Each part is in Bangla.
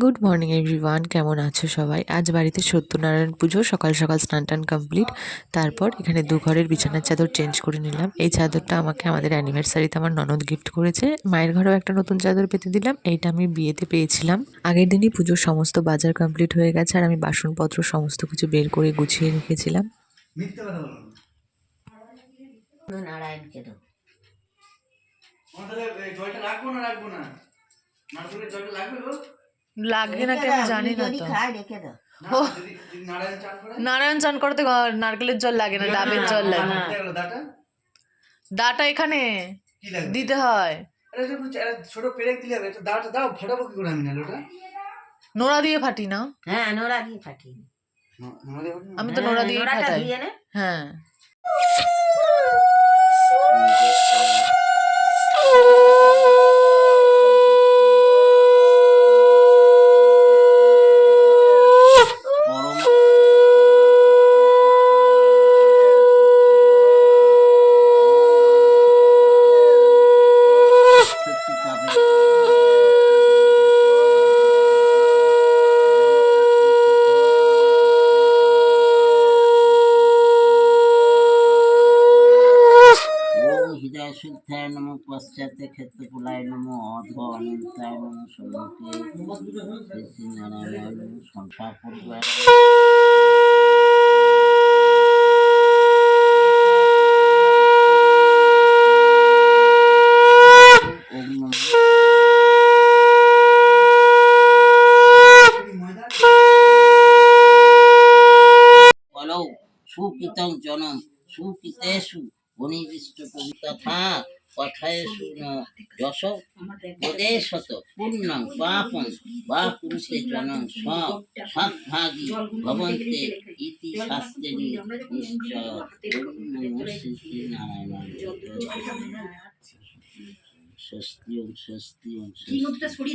গুড মর্নিং এভরিওয়ান কেমন আছো সবাই? আজ বাড়িতে সত্যনারায়ণ পুজো সকাল সকাল স্নান টান কমপ্লিট তারপর এখানে দু ঘরের বিছানার চাদর চেঞ্জ করে নিলাম। এই চাদরটা আমাকে আমাদের অ্যানিভার্সারিতে আমার ননদ গিফট করেছে। মায়ের ঘরেও একটা নতুন চাদর পেতে দিলাম। এইটা আমি বিয়েতে পেয়েছিলাম। আগের দিনই পুজোর সমস্ত বাজার কমপ্লিট হয়ে গেছে আর আমি বাসনপত্র সমস্ত কিছু বের করে গুছিয়ে রেখেছিলাম। নারায়ণকে জলটা রাখব না রাখব না? জলটা লাগবে গো? লাগবে খায় রেখে দাও। না, যদি নারায়ণ চান করতে নারকেলের জল লাগে না ডাবের জল লাগে দাটা? দাটা এখানে দিতে হয়। আরে এটা বুঝছি, আরে ছোট পেরেক দিলে হবে দাটা দাও ফাটাবো কি করে আমি ওটা নোড়া দিয়ে ফাটি না? হ্যাঁ নোড়া দিয়ে নে। ন- না। আমি তো নোড়া হ্যাঁ, দিয়ে ফাটাই হ্যাঁ। হৃদয় শুদ্ধায় নম পশ্চাতে ক্ষেত্র কুলায় নম অধ অনন্তায় নম সম্মুখে শ্রী নারায়ণ সংসার পরিবার সুকৃতং জনম সুকৃতেষু অনিবিষ্ট তথা কথায়েষু ন যশ প্রদেশত পূর্ণং পাপং বা পুরুষে জনম স সদ্ভাগী ভবন্তে ইতি শাস্ত্রে নিশ্চয়। স্বস্তি ওম স্বস্তি ওম স্বস্তি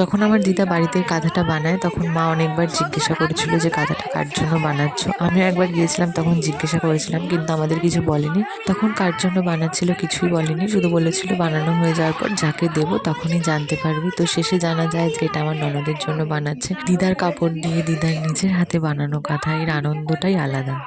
যখন আমার দিদা বাড়িতে কাঁথাটা বানায়, তখন মা অনেকবার জিজ্ঞাসা করেছিল যে, কাঁথাটা কার জন্য বানাচ্ছ? আমিও একবার গিয়েছিলাম, তখন জিজ্ঞাসা করেছিলাম, কিন্তু আমাদের কিছু বলেনি। তখন কার জন্য বানাচ্ছিল কিছুই বলেনি, শুধু বলেছিল, বানানো হয়ে যাওয়ার পর যাকে দেবো তখনই জানতে পারবি। তো শেষে জানা যায় যে, এটা আমার ননদের জন্য বানাচ্ছে। দিদার কাপড় দিয়ে দিদার নিজের হাতে বানানো কাঁথা, এর আনন্দটাই আলাদা।